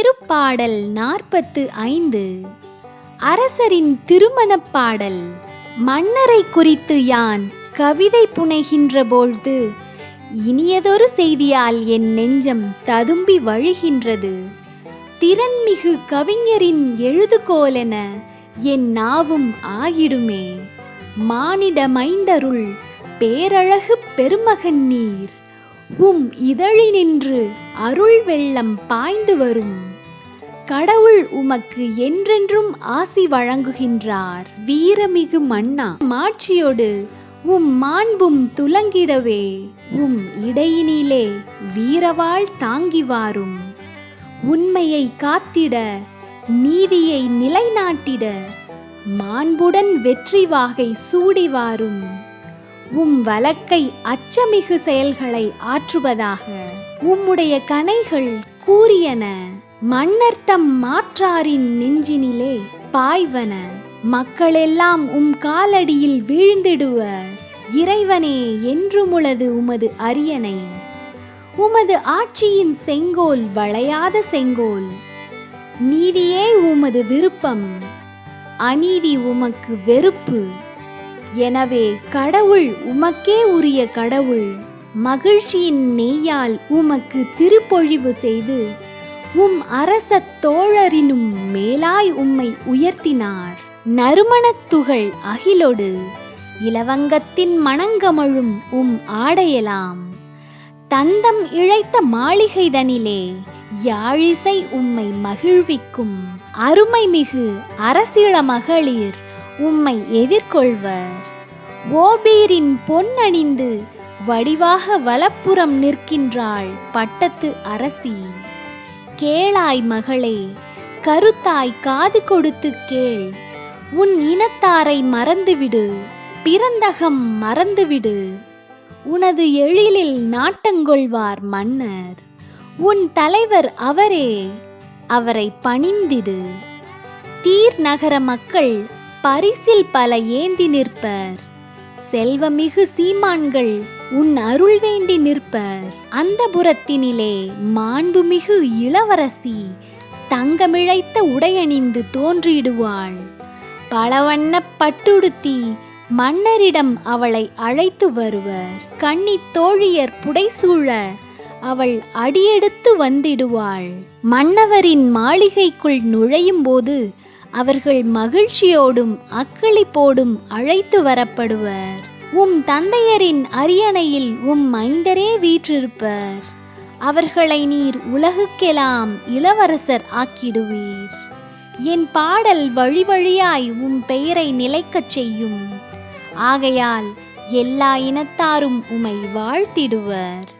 திருப்பாடல் நாற்பத்து ஐந்து. அரசரின் திருமணப் பாடல் மன்னரை குறித்து யான் கவிதை புனைகின்ற பொழுது இனியதொரு செய்தியால் என் நெஞ்சம் ததும்பி வழிகின்றது. திறன்மிகு கவிஞரின் எழுதுகோலென என் நாவும் ஆகிடுமே. மானிட மைந்தருள் பேரழகு பெருமகன் நீர் உம் இதழினின்று அருள் வெள்ளம் பாய்ந்து வரும். கடவுள் உமக்கு என்றென்றும் ஆசி வழங்குகின்றார். வீரமிகு மன்னா மாட்சியோடு உம் மாண்பும் துலங்கிடவே. உம் இடையினிலே வீரவாள் தாங்கி வாரும். உண்மையை காத்திட நீதியை நிலைநாட்டிட மாண்புடன் வெற்றி வாகை சூடி வாரும். உம் வழக்கை அச்சமிகு செயல்களை ஆற்றுவதாக உம்முடைய கனைகள் கூறியன. மன்னர்த்தம் மாற்றாரின் நெஞ்சினிலே பாய்வன மக்களெல்லாம் உம் காலடியில் வீழ்ந்திடுவர் இறைவனே என்றுமுளது உமது அரியணை. உமது ஆட்சியின் செங்கோல் வளையாத செங்கோல். நீதியே உமது விருப்பம் அநீதி உமக்கு வெறுப்பு. எனவே கடவுள் உமக்கே உரிய கடவுள் மகிழ்ச்சியின் நெய்யால் உமக்கு திருப்பொழிவு செய்து உம் அரச தோழரினும் மேலாய் உம்மை உயர்த்தினார். நறுமணத் துகள் அகிலொடு இலவங்கத்தின் மணங்கமழும் உம் ஆடையலாம். தந்தம் இழைத்த மாளிகைதனிலே யாழிசை உம்மை மகிழ்விக்கும். அருமைமிகு அரசிள மகளிர் உம்மை எதிர்கொள்வர். ஓபீரின் பொன்னணிந்து வடிவாக வலப்புறம் நிற்கின்றாள் பட்டத்து அரசி. கேளாய் மகளே கருத்தாய் காது கொடுத்து கேள். உன் இனத்தாரை மறந்துவிடு பிறந்தகம் மறந்துவிடு. உனது எழிலில் நாட்டங்கொள்வார் மன்னர். உன் தலைவர் அவரே அவரை பணிந்திடு. தீர் நகர மக்கள் பரிசில் பல ஏந்தி நிற்பர். செல்வமிகு சீமான்கள் உன் அருள் வேண்டி நிற்பர். அந்த புறத்தினிலே மாண்புமிகு இளவரசி தங்கமிழைத்த உடையணிந்து தோன்றிடுவாள். பலவண்ண பட்டுடுத்தி மன்னரிடம் அவளை அழைத்து வருவர். கண்ணி தோழியர் புடைசூழ அவள் அடியெடுத்து வந்திடுவாள். மன்னவரின் மாளிகைக்குள் நுழையும் போது அவர்கள் மகிழ்ச்சியோடும் அக்களிப்போடும் அழைத்து வரப்படுவர். உம் தந்தையரின் அரியணையில் உம் மைந்தரே வீற்றிருப்பர். அவர்களை நீர் உலகுக்கெல்லாம் இளவரசர் ஆக்கிடுவீர். என் பாடல் வழி வழியாய் உம் பெயரை நிலைக்கச் செய்யும். ஆகையால் எல்லா இனத்தாரும் உமை வாழ்த்திடுவர்.